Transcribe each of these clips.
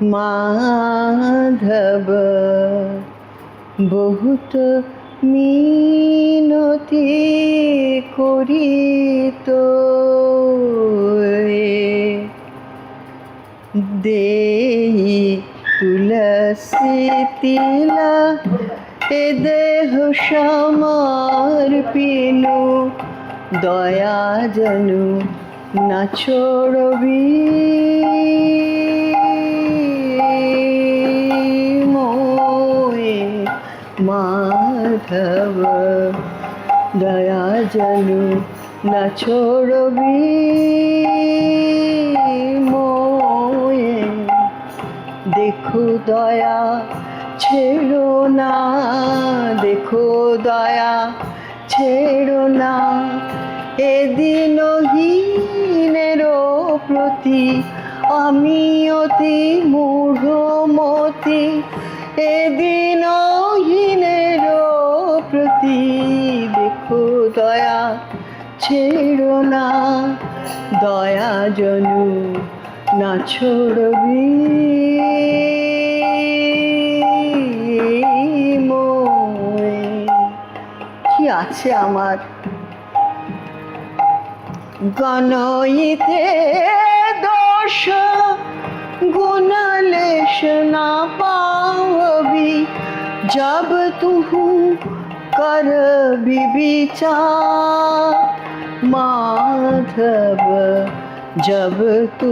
মাধব, বহুত মিনতি করি তো দেহি তুলসী তিলা, এ দেহ সমার পিনু দয়া জনু না ছোড়বি। মাধব, দয়া জনু না ছোড়বি দেখো দয়া, ছেড়ো না, দেখো দয়া, ছেড়ো না। এদিন হীনের প্রতি আমি অতি মূঢ়মতি এদিন হীনের প্রতি দেখো দয়া, ছেড়ো না দয়া জনু, না ছড়বি। কি আছে আমার গণইতে দোষ, গুণলেশ না পাবি जब तू कर विचार माधव जब तू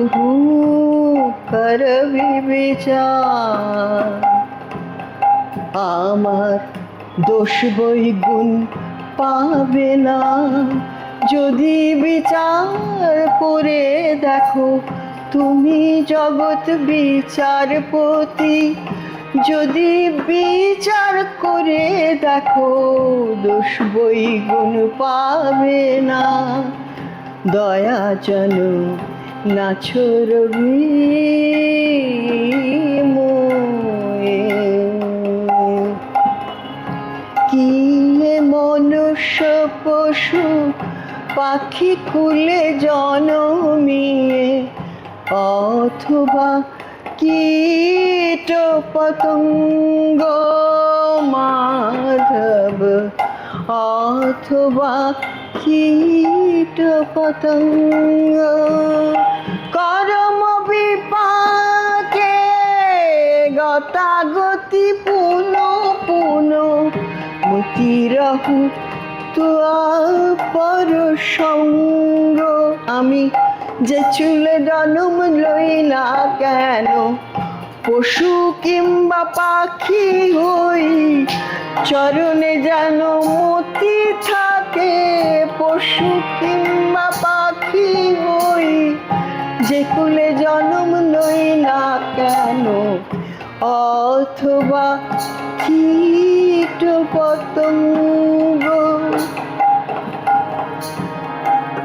कर विचार আমার দোষ বই গুণ পাবে না যদি বিচার করে দেখো তুমি জগৎ বিচারপতি যদি বিচার করে দেখো, দোষ বই গুণ পাবে না। দয়া যেন না ছড়বি কি মনুষ্য পশু, পাখি খুলে জনমিয়ে, অথবা কীট পতঙ্গ মাধব অথবা কীট পতঙ্গ করম বিপাকে গতাগতি পুন পুন মতি রাহু পর সঙ্গ আমি যে চুলে জন্ম লই না কেন? পশু কিংবা পাখি হই, চরণে যেন মতি থাকে। পশু কিংবা পাখি হই, যে কুলে জন্ম লই না কেন? অথবা কীট পতঙ্গ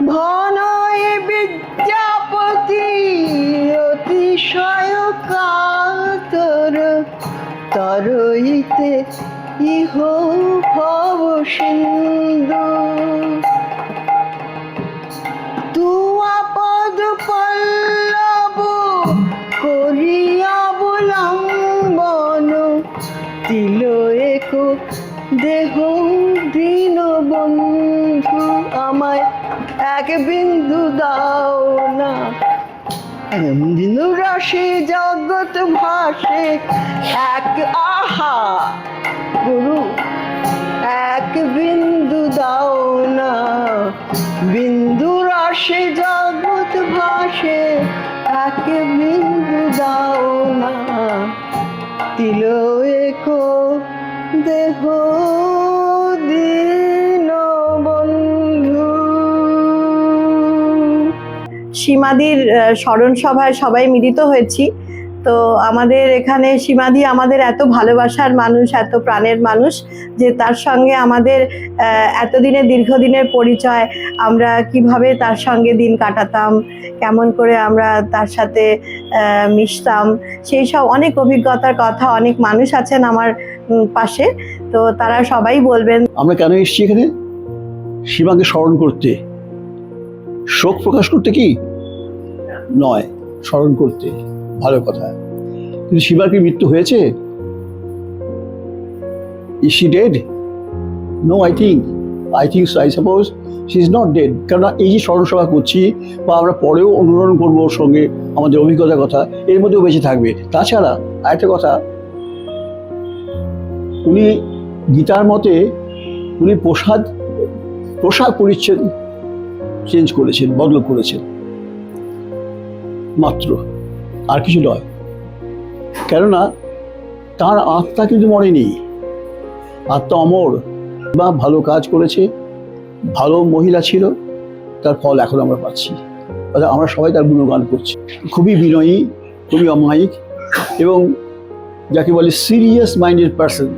ভনয় তরইতে ইহ ভব সিন্ধু। তুয়া পদ পল্লব করিয়া অবলম্বন তিল এক দেহ দিন বন্ধু আমায় এক বিন্দু দাও না। দিনু রসে জগৎ ভাসে। এক আহা, গুরু, এক বিন্দু দাও না। বিন্দু রসে জগৎ ভাসে, এক বিন্দু দাও না। তিল এক দেহ সীমাদির স্মরণ সভায় সবাই মিলিত হয়েছি। তো আমাদের এখানে সীমাদি আমাদের এত ভালোবাসার মানুষ, এত প্রাণের মানুষ যে তার সঙ্গে আমাদের এতদিনের দীর্ঘদিনের পরিচয়, আমরা কীভাবে তার সঙ্গে দিন কাটাতাম, কেমন করে আমরা তার সাথে মিশতাম, সেই সব অনেক অভিজ্ঞতার কথা অনেক মানুষ আছেন আমার পাশে। তো তারা সবাই বলবেন, আমরা কেন এসেছি এখানে? সীমাকে স্মরণ করতে। শোক প্রকাশ করতে কি? নয়, স্মরণ করতে। ভালো কথা। কিন্তু শিবার কি মৃত্যু হয়েছে? Is dead no I think I think I suppose she is not dead কেননা এই যে স্মরণসভা করছি বা আমরা পরেও অনুরণন করব ওর সঙ্গে আমাদের অভিজ্ঞতার কথা, এর মধ্যেও বেঁচে থাকবে। তাছাড়া আরেকটা কথা, উনি গীতার মতে উনি প্রসাদ পোশাক পরিচ্ছেদ, চেঞ্জ করেছেন, বদল করেছেন। মাত্র, আর কিছু নয়। কেননা, তার আত্মা কিন্তু মরেনি আত্মা অমর বা ভালো কাজ করেছে, ভালো মহিলা ছিল, তার ফল এখন আমরা পাচ্ছি। অর্থাৎ আমরা সবাই তার গুণগান করছি। খুবই বিনয়ী, খুবই অমায়িক এবং যাকে বলে সিরিয়াস মাইন্ডেড পার্সন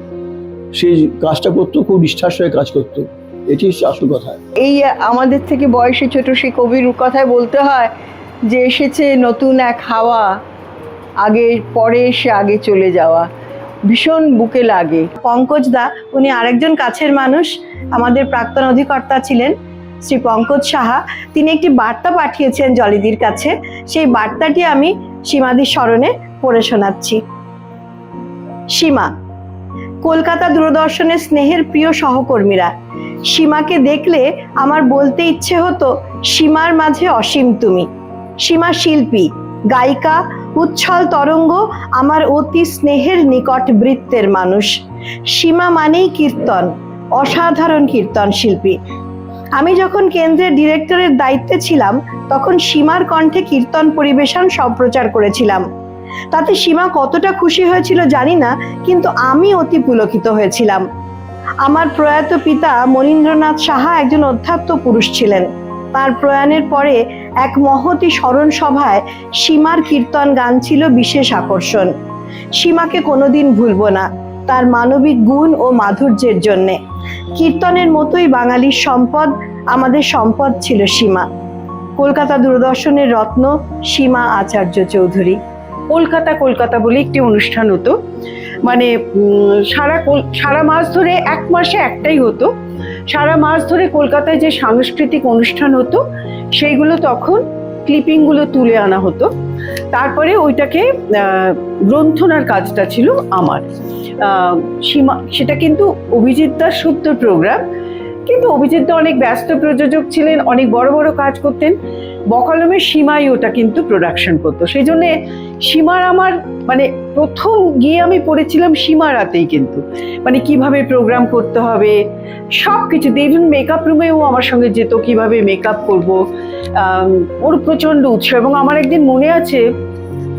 সেই কাজটা করতো, খুব নিষ্ঠার সঙ্গে কাজ করতো। এটি আসল কথা। এই আমাদের থেকে বয়সে ছোট সেই কবির কথায় বলতে হয় যে এসেছে নতুন এক হাওয়া, আগে পরে এসে আগে চলে যাওয়া। ভীষণ বুকে লাগে। পঙ্কজ দা, উনি আরেকজন কাছের মানুষ, আমাদের প্রাক্তন অধিকর্তা ছিলেন শ্রী পঙ্কজ সাহা। তিনি একটি বার্তা পাঠিয়েছেন জলিদির কাছে। সেই বার্তাটি আমি সীমাদির স্মরণে পড়ে শোনাচ্ছি। সীমা, কলকাতা দূরদর্শনের স্নেহের প্রিয় সহকর্মীরা, সীমাকে দেখলে আমার বলতে ইচ্ছে হতো, সীমার মাঝে অসীম তুমি। সীমা শিল্পী গায়িকা উচ্ছল তরঙ্গ, আমার অতি স্নেহের নিকট বৃত্তের মানুষ। সীমা মানেই কীর্তন, অসাধারণ কীর্তন শিল্পী। আমি যখন কেন্দ্রের ডিরেক্টরের দায়িত্বে ছিলাম, তখন সীমার কণ্ঠে কীর্তন পরিবেশন সম্প্রচার করেছিলাম। তাতে সীমা কতটা খুশি হয়েছিল জানি না, কিন্তু আমি অতি পুলকিত হয়েছিলাম। আমার প্রয়াত পিতা মনীন্দ্রনাথ সাহা একজন অধ্যাত্ম পুরুষ ছিলেন। তার প্রয়াণের পরে এক মহতি স্মরণ সভায় সীমার কীর্তন গান ছিল বিশেষ আকর্ষণ। সীমাকে কোনোদিন ভুলব না, তার মানবিক গুণ ও মাধুর্যের জন্যে। কীর্তনের মতোই বাঙালির সম্পদ, আমাদের সম্পদ ছিল সীমা। কলকাতা দূরদর্শনের রত্ন সীমা আচার্য চৌধুরী। কলকাতা কলকাতা বলে একটি অনুষ্ঠান হতো। মানে সারা সারা মাস ধরে এক মাসে একটাই হতো। সারা মাস ধরে কলকাতায় যে সাংস্কৃতিক অনুষ্ঠান হতো সেইগুলো তখন ক্লিপিংগুলো তুলে আনা হতো। তারপরে ওইটাকে গ্রন্থনার কাজটা ছিল আমার। সীমা, সেটা কিন্তু অভিজিৎ দাস সূত্র প্রোগ্রাম কিন্তু অভিজিৎ অনেক ব্যস্ত প্রযোজক ছিলেন, অনেক বড় বড় কাজ করতেন। বকলমের সীমাই ওটা কিন্তু প্রোডাকশন করতো। সেই জন্যে সীমার আমার মানে প্রথম গিয়ে আমি পড়েছিলাম সীমারাতেই কিন্তু। মানে কীভাবে প্রোগ্রাম করতে হবে সব কিছু ইভেন মেকআপ রুমেও আমার সঙ্গে যেত, কীভাবে মেকআপ করব ওর প্রচণ্ড উৎসাহ। এবং আমার একদিন মনে আছে,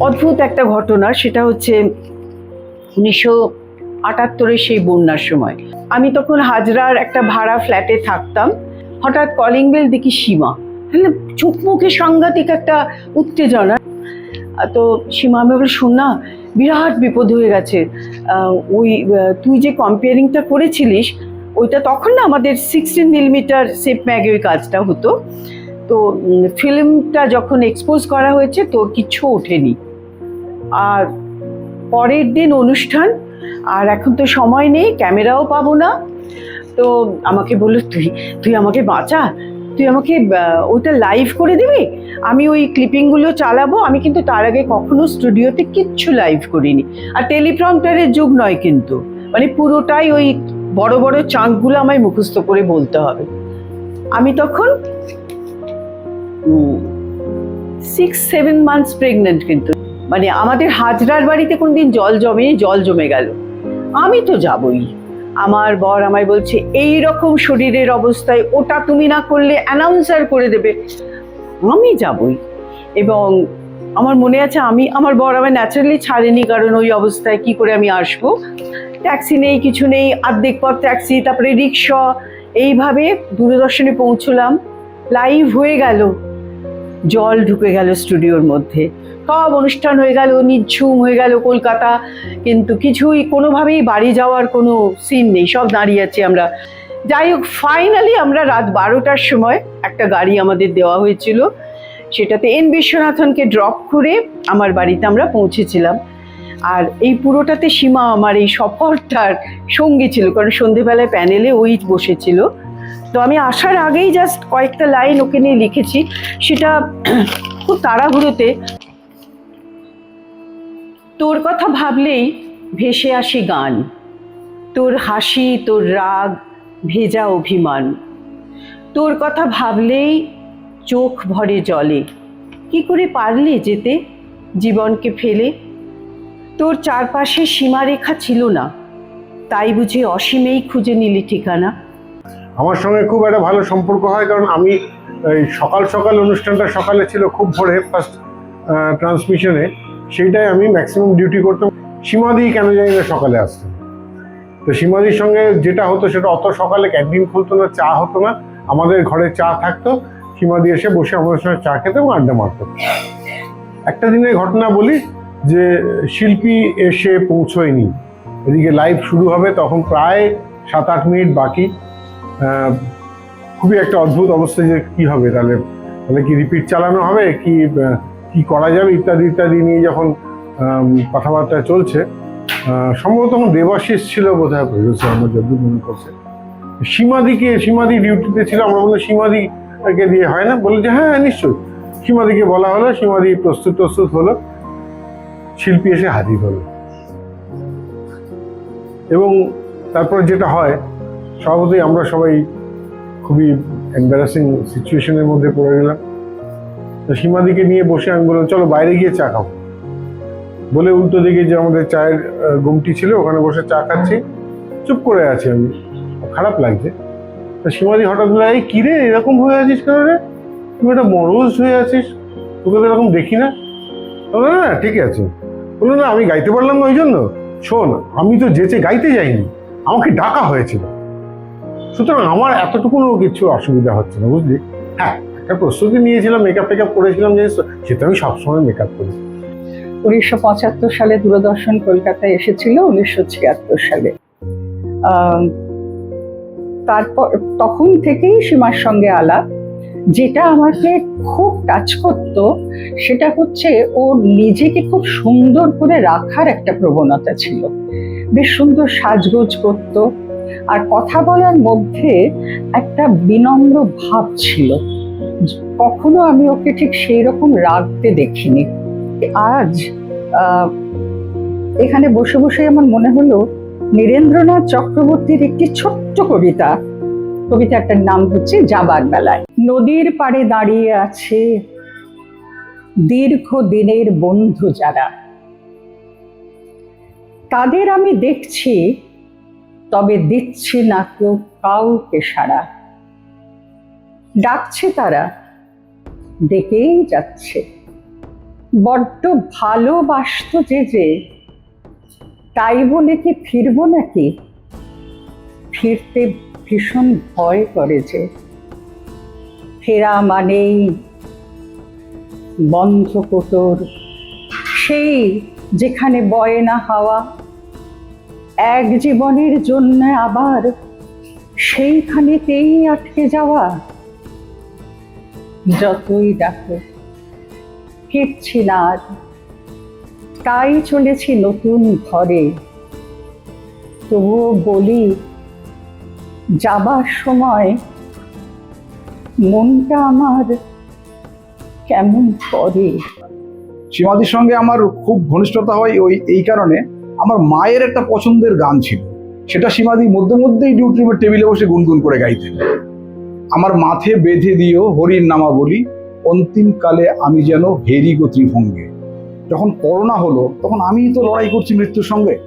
অদ্ভুত একটা ঘটনা, সেটা হচ্ছে উনিশশো আটাত্তরের সেই বন্যার সময়। আমি তখন হাজরার একটা ভাড়া ফ্ল্যাটে থাকতাম। হঠাৎ কলিং বেল দেখি সীমা। হ্যাঁ চোখ মুখে সাংঘাতিক একটা উত্তেজনা। তো সীমা আমি বলি শোন না, বিরাট বিপদ হয়ে গেছে। ওই তুই যে কম্পেয়ারিংটা করেছিলিস, ওইটা তখন না আমাদের সিক্সটিন মিলিমিটার সেপ ম্যাগে ওই কাজটা হতো। তো ফিল্মটা যখন এক্সপোজ করা হয়েছে, তোর কিচ্ছু ওঠেনি। আর পরের দিন অনুষ্ঠান আর এখন তো সময় নেই, ক্যামেরাও পাবো না। তো আমাকে বলল, তুই তুই আমাকে বাঁচা, তুই আমাকে ওটা লাইভ করে দিবি? আমি ওই ক্লিপিংগুলো চালাবো, আমি কিন্তু তার আগে কখনো স্টুডিওতে কিচ্ছু লাইভ করিনি। আর টেলিপ্রম্পটারের যুগ নয় কিন্তু মানে পুরোটাই ওই বড় বড় চাঁকগুলো আমায় মুখস্থ করে বলতে হবে। আমি তখন সিক্স সেভেন মান্থস প্রেগনেন্ট কিন্তু মানে আমাদের হাজরার বাড়িতে কোনদিন জল জমে জল জমে গেল। আমি তো যাবই। আমার বর আমায় বলছে এই রকম শরীরের অবস্থায় ওটা তুমি না করলে অ্যানাউন্সার করে দেবে। আমি যাবই। এবং আমার মনে আছে আমি আমার বর আমায় ন্যাচারালি ছাড়েনি কারণ ওই অবস্থায় কি করে আমি আসব। ট্যাক্সি নেই কিছু নেই আর্ধেক পথ ট্যাক্সি তারপরে রিক্সা এইভাবে দূরদর্শনে পৌঁছলাম। লাইভ হয়ে গেল। জল ঢুকে গেল স্টুডিওর মধ্যে। সব অনুষ্ঠান হয়ে গেল, নিঝুম হয়ে গেল কলকাতা, কিন্তু কিছুই কোনোভাবেই বাড়ি যাওয়ার কোনো সিন নেই, সব দাঁড়িয়ে আছি আমরা। যাই হোক ফাইনালি আমরা রাত বারোটার সময় একটা গাড়ি আমাদের দেওয়া হয়েছিল। সেটাতে এন বিশ্বনাথনকে ড্রপ করে আমার বাড়িতে আমরা পৌঁছেছিলাম। আর এই পুরোটাতে সীমা আমার এই সফরটার সঙ্গী ছিল, কারণ সন্ধেবেলায় প্যানেলে ওই বসেছিল। তো আমি আসার আগেই জাস্ট কয়েকটা লাইন ওকে নিয়ে লিখেছি। সেটা খুব তাড়াহুড়োতে তোর কথা ভাবলেই ভেসে আসি গান। তোর হাসি, তোর রাগ, ভেজা অভিমান। তোর কথা ভাবলেই চোখ ভরে জলে। কি করে পারলে যেতে জীবনকে ফেলে? তোর চারপাশে সীমারেখা ছিল না। তাই বুঝি অসীমেই খুঁজে নিলি ঠিকানা। আমার সঙ্গে খুব একটা ভালো সম্পর্ক হয়, কারণ আমি সকাল সকাল অনুষ্ঠানটা সকালে ছিল, খুব ভোরে ফার্স্ট ট্রান্সমিশনে সেইটাই আমি ম্যাক্সিমাম ডিউটি করতাম। সীমাদি কেন জানি না সকালে আসতাম তো সীমাদির সঙ্গে যেটা হতো সেটা অত সকালে ক্যান্টিন খুলতো না, চা হতো না। আমাদের ঘরে চা থাকতো। সীমাদি এসে বসে আমাদের সঙ্গে চা খেতে আড্ডা মারতো। একটা দিনের ঘটনা বলি যে শিল্পী এসে পৌঁছয়নি। এদিকে লাইভ শুরু হবে তখন প্রায় সাত আট মিনিট বাকি। খুবই একটা অদ্ভুত অবস্থা যে কি হবে? তাহলে তাহলে কি রিপিট চালানো হবে? কি কি করা যাবে ইত্যাদি ইত্যাদি নিয়ে যখন কথাবার্তা চলছে সম্ভবত তখন দেবাশিস ছিল বোধ হয় প্রডিউসার আমার যদ্দূর মনে করছে সীমাদিকে সীমাদি ডিউটিতে ছিল আমরা বললাম সীমাদিকে দিয়ে হয় না? বলে যে হ্যাঁ হ্যাঁ, নিশ্চয়ই। সীমাদিকে বলা হলো সীমাদি প্রস্তুত প্রস্তুত হলো। শিল্পী এসে হাজির হলো। এবং তারপর যেটা হয় স্বভাবতই আমরা সবাই খুবই এম্বারাসিং সিচুয়েশনের মধ্যে পড়ে গেলাম। তো সীমাদিকে নিয়ে বসে আমি বললাম, চলো বাইরে গিয়ে চা খাব। বলে উল্টো দিকে যে আমাদের চায়ের গুমটি ছিল, ওখানে বসে চা খাচ্ছি। চুপ করে আছি আমি। খারাপ লাগছে। তা সীমাদি হঠাৎ বলে এই কিরে এরকম হয়ে আছিস কেন রে? তুমি একটা মরোজ হয়ে আছিস। তোকে তো এরকম দেখি না না, ঠিক আছে। বলল, না, আমি গাইতে পারলাম না ওই জন্য। শোন, আমি তো যেচে গাইতে যাইনি, আমাকে ডাকা হয়েছিল। সুতরাং আমার এতটুকুনও কিছু অসুবিধা হচ্ছে না, বুঝলি? হ্যাঁ একটা প্রস্তুতি নিয়েছিলাম মেকআপ টেকআপ করেছিলাম তো সেটা আমি সবসময় মেকআপ করি। উনিশশো পঁচাত্তর সালে দূরদর্শন কলকাতায় এসেছিল, উনিশশো ছিয়াত্তর সালে। তারপর, তখন থেকেই সীমার সঙ্গে আলাপ। যেটা আমাকে খুব টাচ করত, সেটা হচ্ছে ও নিজেকে খুব সুন্দর করে রাখার একটা প্রবণতা ছিল। বেশ সুন্দর সাজগোজ করত। আর কথা বলার মধ্যে একটা বিনম্র ভাব ছিল। কখনো আমি ওকে ঠিক সেই রকম রাখতে দেখিনি। আজ এখানে বসে বসে আমার মনে হলো নীরেন্দ্রনাথ চক্রবর্তীর একটি ছোট্ট কবিতা। কবিতাটার নাম হচ্ছে যাবার বেলায়। নদীর পাড়ে দাঁড়িয়ে আছে দীর্ঘ দিনের বন্ধু যারা। তাদের আমি দেখছি, তবে দিচ্ছি না কেউ কাউকে সাড়া। ডাকছে তারা ডেকেই যাচ্ছে। বড্ড ভালোবাসত যে যে। তাই বলে কি ফিরবো নাকি? ফিরতে ভীষণ ভয় করে যে। ফেরা মানেই বন্ধ কোটর। সেই যেখানে বয় না হাওয়া। এক জীবনের জন্য আবার সেইখানেতেই আটকে যাওয়া। যতই ডাকো ফিরছি না আর। তাই চলেছি নতুন ঘরে। তবুও বলি, যাবার সময় মনটা আমার কেমন করে। সীমাদির সঙ্গে আমার খুব ঘনিষ্ঠতা হয় ওই, এই কারণে আমার মায়ের একটা পছন্দের গান ছিল। সেটা সীমাদি মধ্যে মধ্যেই ডিউটি টেবিলে বসে গুনগুন করে গাইতেন। আমার মাথে বেঁধে দিও হরির নামা বলি অন্তিমকালে আমি যেন হেরি গো ত্রিভঙ্গে। যখন করোনা হলো, তখন আমিই তো লড়াই করছি মৃত্যুর সঙ্গে।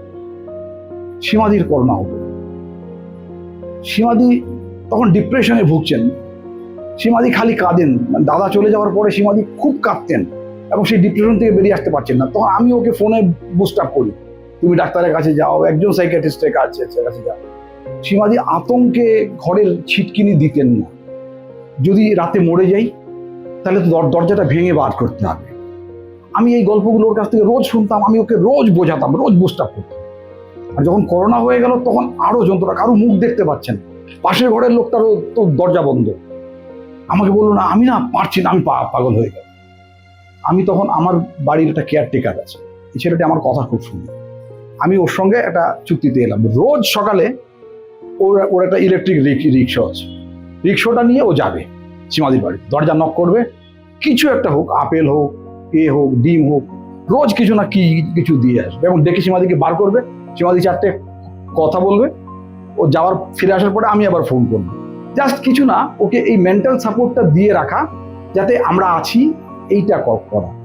সীমাদির করোনা হলো। সীমাদি তখন ডিপ্রেশনে ভুগছেন। সীমাদি খালি কাঁদেন। মানে দাদা চলে যাওয়ার পরে সীমাদি খুব কাঁদতেন এবং সেই ডিপ্রেশন থেকে বেরিয়ে আসতে পারছেন না। তখন আমি ওকে ফোনে বুস্ট আপ করি। তুমি ডাক্তারের কাছে যাও, একজন সাইকিয়াট্রিস্টের কাছে কাছে যাও। সীমাদি আতঙ্কে ঘরের ছিটকিনি দিতেন না। যদি রাতে মরে যাই, তাহলে তো দর- দরজাটা ভেঙে বার করতে হবে। আমি এই গল্পগুলো ওর কাছ থেকে রোজ শুনতাম, আমি ওকে রোজ বোঝাতাম, রোজ আপ করতাম আর যখন করোনা হয়ে গেল, তখন আরও যন্ত্রণা, কারও মুখ দেখতে পাচ্ছেন। পাশের ঘরের লোকটারও তো দরজা বন্ধ। আমাকে বলল, না, আমি না পারছি না, আমি পাগল হয়ে গেল আমি তখন আমার বাড়ির একটা কেয়ারটেকার আছে। এই ছেলেটি আমার কথা খুব শুনে। আমি ওর সঙ্গে একটা চুক্তিতে এলাম। রোজ সকালে ওর ওর একটা ইলেকট্রিক রিক্সা আছে। রিক্সাটা নিয়ে ও যাবে সীমাদির বাড়ি। দরজা নক করবে। কিছু একটা হোক, আপেল হোক, এ হোক, ডিম হোক, রোজ কিছু না কি কিছু দিয়ে আসবে। এবং ডেকে সীমাদিকে বার করবে। সীমাদি চারটে কথা বলবে। ও যাওয়ার, ফিরে আসার পরে আমি আবার ফোন করব। জাস্ট কিছু না, ওকে এই মেন্টাল সাপোর্টটা দিয়ে রাখা, যাতে আমরা আছি, এইটা করা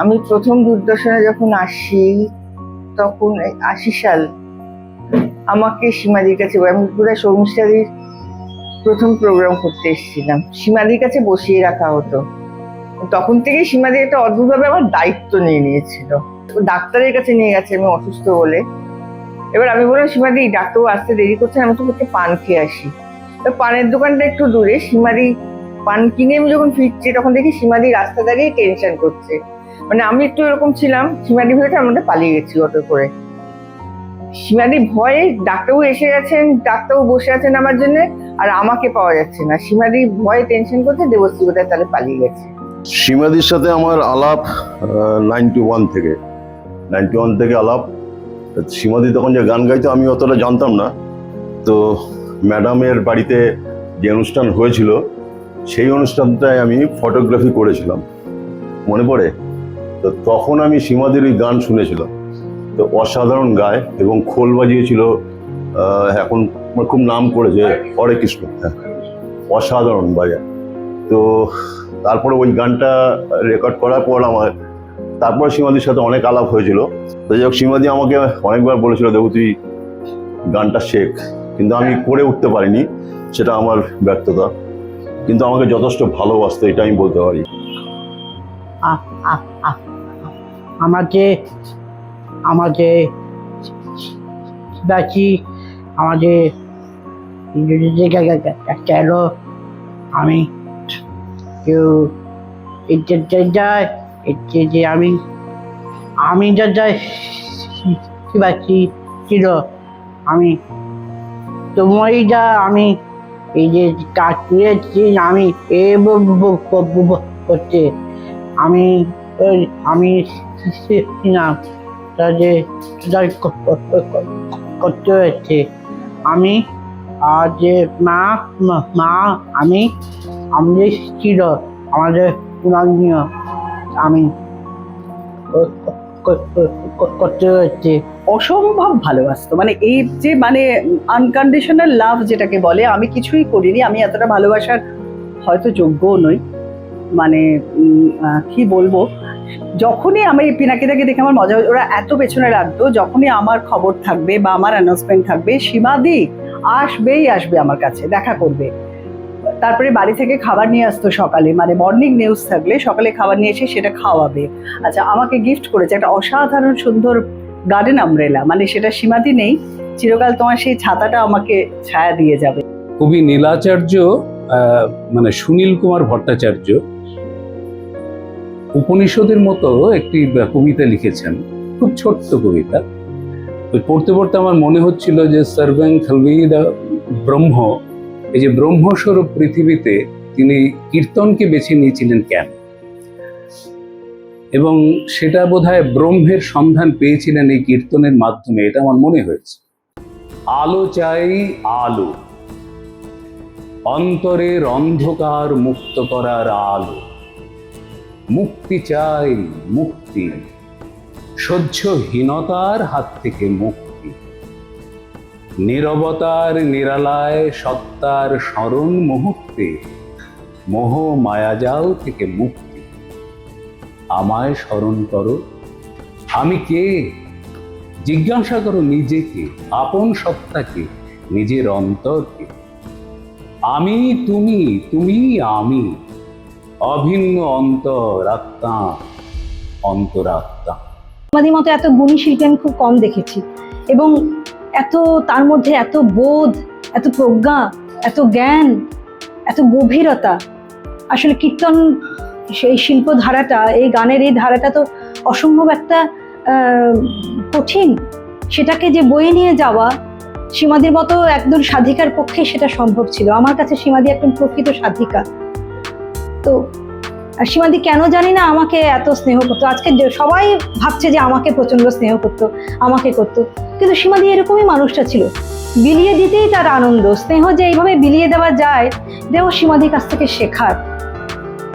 আমি প্রথম দূরদর্শনে যখন আসি, তখন আশি সাল আমাকে সীমাদির কাছে আমি পুরো শর্মিষ্ঠাদির প্রথম প্রোগ্রাম করতে এসেছিলাম। সীমাদির কাছে বসিয়ে রাখা হতো। তখন থেকেই সীমাদি একটা অদ্ভুতভাবে আমার দায়িত্ব নিয়ে নিয়েছিল। ডাক্তারের কাছে নিয়ে গেছে আমি অসুস্থ বলে। এবার আমি বললাম, সীমাদি, ডাক্তারবাবু আসতে দেরি করছেন আমি তো হচ্ছে পান খেয়ে আসি। তো পানের দোকানটা একটু দূরে, সীমাদি পান কিনে আমি যখন ফিরছি, তখন দেখি সীমাদি রাস্তা দাঁড়িয়ে টেনশন করছে। মানে আমি একটু এরকম ছিলাম, সীমাদি ভেবে আমরা পালিয়ে গেছি অটো করে। সীমাদি ভয়ে ডাক্তারবাবু এসে গেছেন, ডাক্তারবাবু বসে আছেন আমার জন্য, আর আমাকে পাওয়া যাচ্ছে না। সীমাদি ভয়ে টেনশন করছে, দেবশ্রী বোধহয় তাহলে পালিয়ে গেছে। সীমাদির সাথে আমার আলাপ নাইনটি ওয়ান থেকে। নাইনটি ওয়ান থেকে আলাপ। সীমাদি তখন যে গান গাইতো, আমি অতটা জানতাম না। তো ম্যাডামের বাড়িতে যে অনুষ্ঠান হয়েছিল, সেই অনুষ্ঠানটায় আমি ফটোগ্রাফি করেছিলাম। মনে পড়ে? তো তখন আমি সীমাদির ওই গান শুনেছিলাম। তো অসাধারণ গায় এবং খোল বাজিয়েছিল এখন খুব নাম করেছে হরে কৃষ্ণ। হ্যাঁ অসাধারণ বাজায় তো তারপরে ওই গানটা রেকর্ড করার পর আমার, তারপরে সীমাদির সাথে অনেক আলাপ হয়েছিল। তো যাই হোক, সীমাদি আমাকে অনেকবার বলেছিল দেখো তুই গানটা শেখ। কিন্তু আমি করে উঠতে পারিনি, সেটা আমার ব্যর্থতা। কিন্তু আমাকে যথেষ্ট ভালোবাসতো এটা আমি বলতে পারি। আমাকে আমাকে বাকি আমাদের কেন আমি কেউ যায় যে আমি আমি যা যাই বাকি ছিল। আমি তোমারই যা আমি এই যে করেছি, আমি এ করতে, আমি আমি না। যে তাদের ক- ক- ক- করতে হয়েছে। আমি আর যে মা, মা- আমি আমাদের ছিল আমাদের পুরানীয় আমি করতে হয়েছে। অসম্ভব ভালোবাসতো। মানে এই যে মানে আনকন্ডিশনাল লাভ যেটাকে বলে, আমি কিছুই করিনি। আমি এতটা ভালোবাসার হয়তো যোগ্যও নই। মানে কি বলব? যখনই আমি পিনাকিদাকে দেখে আমার মজা ওরা এত পেছনে রাখতো যখনই আমার খবর থাকবে বা আমার অ্যানাউন্সমেন্ট থাকবে, সীমাদি আসবেই আসবে আমার কাছে, দেখা করবে। তারপরে বাড়ি থেকে খাবার নিয়ে আসতো সকালে মানে মর্নিং নিউজ থাকলে সকালে খাবার নিয়ে এসে সেটা খাওয়াবে। আচ্ছা আমাকে গিফট করেছে একটা অসাধারণ সুন্দর গার্ডেন আমব্রেলা মানে সেটা সীমাদি নেই, চিরকাল তোমার সেই ছাতাটা আমাকে ছায়া দিয়ে যাবে। কবি নীলাচার্য মানে সুনীল কুমার ভট্টাচার্য উপনিষদের মতো একটি কবিতা লিখেছেন। খুব ছোট্ট কবিতা। ওই পড়তে পড়তে আমার মনে হচ্ছিল যে সর্বং খলবিদা ব্রহ্ম, এই যে ব্রহ্মস্বরূপ পৃথিবীতে তিনি কীর্তনকে বেছে নিয়েছিলেন কেন? এবং সেটা বোধহয় ব্রহ্মের সন্ধান পেয়েছিলেন এই কীর্তনের মাধ্যমে, এটা আমার মনে হয়েছে। আলো চাই আলো, অন্তরের অন্ধকার মুক্ত করার আলো। মুক্তি চাই, মুক্তি। সহ্যহীনতার হাত থেকে মুক্তি। নীরবতার নিরালায় সত্তার স্মরণ মুহূর্তে, মোহ মায়াজাল থেকে মুক্তি। আমায় স্মরণ করো, আমি কে? জিজ্ঞাসা করো নিজেকে, আপন সত্তাকে, নিজের অন্তরকে। আমি তুমি তুমি আমি। অভিন্ন অন্তর আত্মা অন্তরাত্মা। আমাদের মতো এত গুণী শিল্পী আমি খুব কম দেখেছি এবং এত, তার মধ্যে এত বোধ, এত প্রজ্ঞা, এত জ্ঞান, এত গভীরতা। আসলে কীর্তন, সেই শিল্প ধারাটা এই গানের এই ধারাটা তো অসম্ভব একটা কঠিন। সেটাকে যে বয়ে নিয়ে যাওয়া, সীমাদির মতো একদম সাধিকার পক্ষে সেটা সম্ভব ছিল। আমার কাছে সীমাদি একদম প্রকৃত সাধিকা তো, আর সীমাদি কেন জানি না আমাকে এত স্নেহ করতো? আজকে সবাই ভাবছে যে আমাকে প্রচণ্ড স্নেহ করতো, আমাকে করতো। কিন্তু সীমাদি এরকমই মানুষটা ছিল। বিলিয়ে দিতেই তার আনন্দ। স্নেহ যে এইভাবে বিলিয়ে দেওয়া যায় দেও সীমাদির কাছ থেকে শেখার।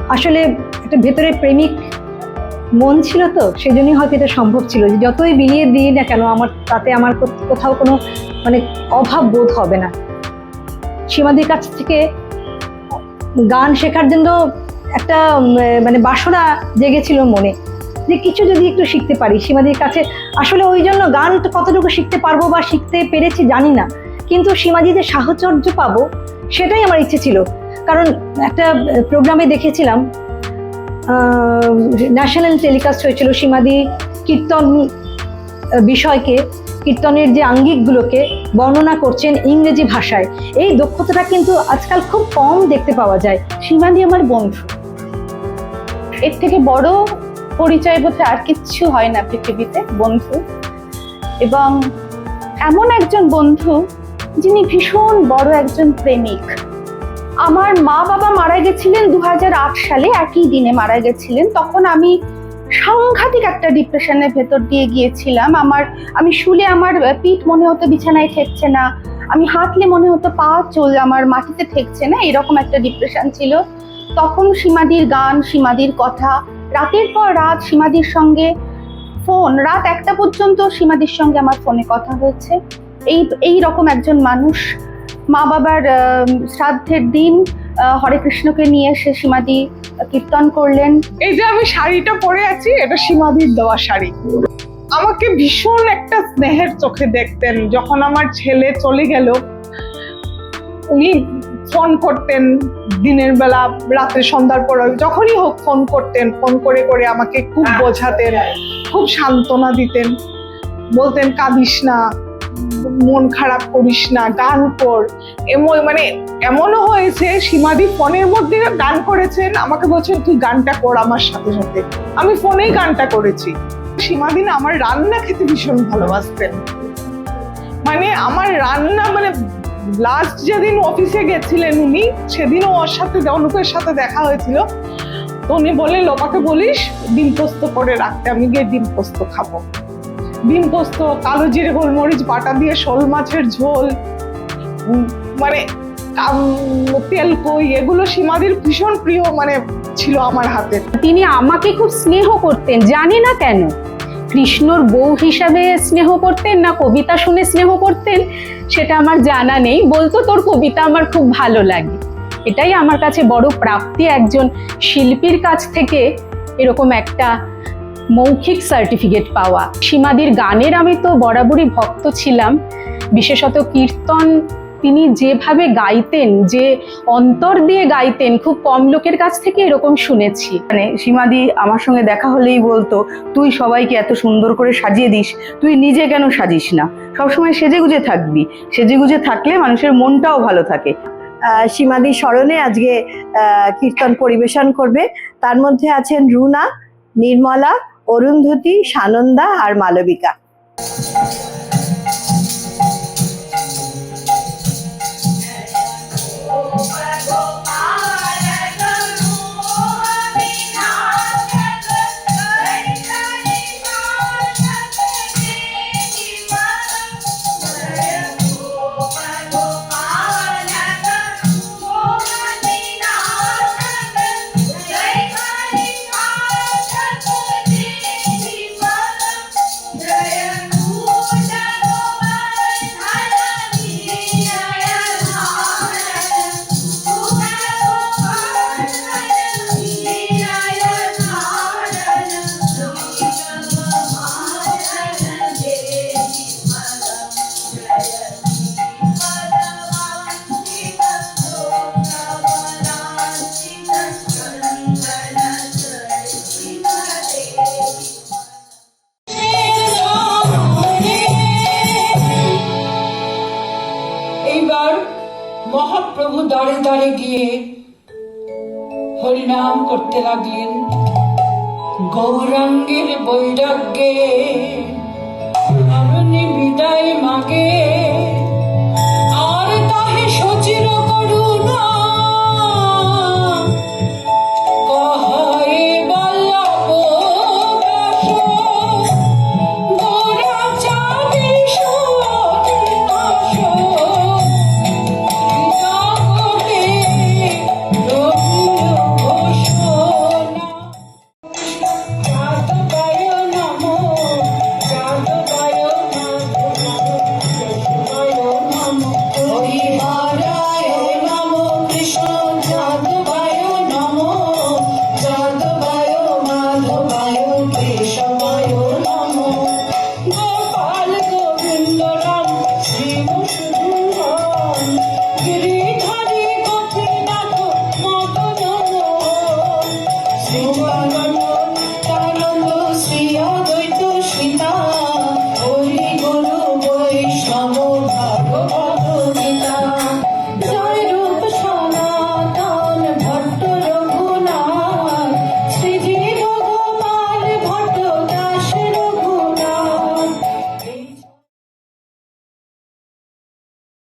আসলে একটা ভেতরে প্রেমিক মন ছিল তো, সেজন্যই হয়তো এটা সম্ভব ছিল যে যতই বিলিয়ে দিই না কেন, আমার তাতে আমার কোথাও কোনো মানে অভাব বোধ হবে না। সীমাদির কাছ থেকে গান শেখার জন্য একটা মানে বাসনা জেগেছিল মনে। যে কিছু যদি একটু শিখতে পারি, সীমাদির কাছে। আসলে ওই জন্য গান কতটুকু শিখতে পারব বা শিখতে পেরেছি জানি না। কিন্তু সীমাদি যে সাহচর্য পাবো, সেটাই আমার ইচ্ছে ছিল। কারণ একটা প্রোগ্রামে দেখেছিলাম ন্যাশনাল টেলিকাস্ট হয়েছিল সীমাদি কীর্তন বিষয়কে। কীর্তনের যে আঙ্গিকগুলোকে বর্ণনা করছেন ইংরেজি ভাষায়, এই দক্ষতাটা কিন্তু আজকাল খুব কম দেখতে পাওয়া যায়। সীমাদি আমার বন্ধু। এর থেকে বড় পরিচয় বোধহয় আর কিচ্ছু হয় না পৃথিবীতে, বন্ধু। এবং এমন একজন বন্ধু যিনি ভীষণ বড় একজন প্রেমিক। আমার মা বাবা মারা গেছিলেন দু হাজার আট সালে, একই দিনে মারা গেছিলেন। তখন আমি সাংঘাতিক একটা ডিপ্রেশনের ভেতর দিয়ে গিয়েছিলাম। আমার, আমি শুলে আমার পিঠ মনে হতো বিছানায় ঠেকছে না। আমি হাঁটলে মনে হতো পা চল আমার মাটিতে ঠেকছে না, এরকম একটা ডিপ্রেশন ছিল। তখন সীমাদির গান, সীমাদির কথা, রাতের পর রাত সীমাদির সঙ্গে ফোন রাত একটা পর্যন্ত সীমাদির সঙ্গে আমার ফোনে কথা হয়েছে। এই এই রকম একজন মানুষ মা বাবার শ্রাদ্ধের দিন হরে কৃষ্ণকে নিয়ে এসে সীমাদি কীর্তন করলেন। এই যে আমি শাড়িটা পরে আছি, এটা সীমাদির দেওয়া শাড়ি। আমাকে ভীষণ একটা স্নেহের চোখে দেখতেন, যখন আমার ছেলে চলে গেল, উনি ফোন করতেন দিনের বেলা, রাতে সন্ধ্যার পর, যখনই হোক ফোন করতেন, ফোন করে করে আমাকে খুব বোঝাতেন, খুব সান্ত্বনা দিতেন। বলতেন, কাঁদিস না। মন খারাপ করিস না, গান কর। এমন মানে এমনও হয়েছে, সীমাদি ফোনের মধ্যে গান করেছেন, আমাকে বলছেন, তুই গানটা কর আমার সাথে সাথে। আমি ফোনেই গানটা করেছি। সীমাদি না আমার রান্না খেতে ভীষণ ভালোবাসতেন। মানে আমার রান্না মানে লাস্ট যেদিন অফিসে গেছিলেন উনি, সেদিনও ওর সাথে, অনুপের সাথে দেখা হয়েছিল। তো উনি বলে লোপাকে বলিস, ডিম পোস্ত করে রাখতে, আমি গিয়ে ডিম পোস্ত খাব। ডিম পোস্ত কালো জিরে গোলমরিচ, বাটা দিয়ে শোল মাছের ঝোল মানে তেল কই এগুলো সীমাদির ভীষণ প্রিয় মানে ছিল আমার হাতে। তিনি আমাকে খুব স্নেহ করতেন, জানি না কেন। কৃষ্ণর বউ হিসাবে স্নেহ করতেন না কবিতা শুনে স্নেহ করতেন, সেটা আমার জানা নেই। বলতো, তোর কবিতা আমার খুব ভালো লাগে। এটাই আমার কাছে বড় প্রাপ্তি। একজন শিল্পীর কাছ থেকে এরকম একটা মৌখিক সার্টিফিকেট পাওয়া। সীমাদির গানের আমি তো বরাবরই ভক্ত ছিলাম। বিশেষত কীর্তন তিনি যেভাবে গাইতেন যে অন্তর দিয়ে গাইতেন খুব কম লোকের কাছ থেকে এরকম শুনেছি। মানে সীমাদি আমার সঙ্গে দেখা হলেই বলতো তুই সবাইকে এত সুন্দর করে সাজিয়ে দিস তুই নিজে কেন সাজিস না? সবসময় সেজে গুজে থাকবি। সেজে গুজে থাকলে মানুষের মনটাও ভালো থাকে। আহ, সীমাদির স্মরণে আজকে আহ, কীর্তন পরিবেশন করবে। তার মধ্যে আছেন রুনা নির্মলা অরুন্ধতী সানন্দা আর মালবিকা। দাঁড়ে দাঁড়ে গিয়ে হরিনাম করতে লাগলেন। গৌরাঙ্গের বৈরাগ্যে বিদায় মাগে।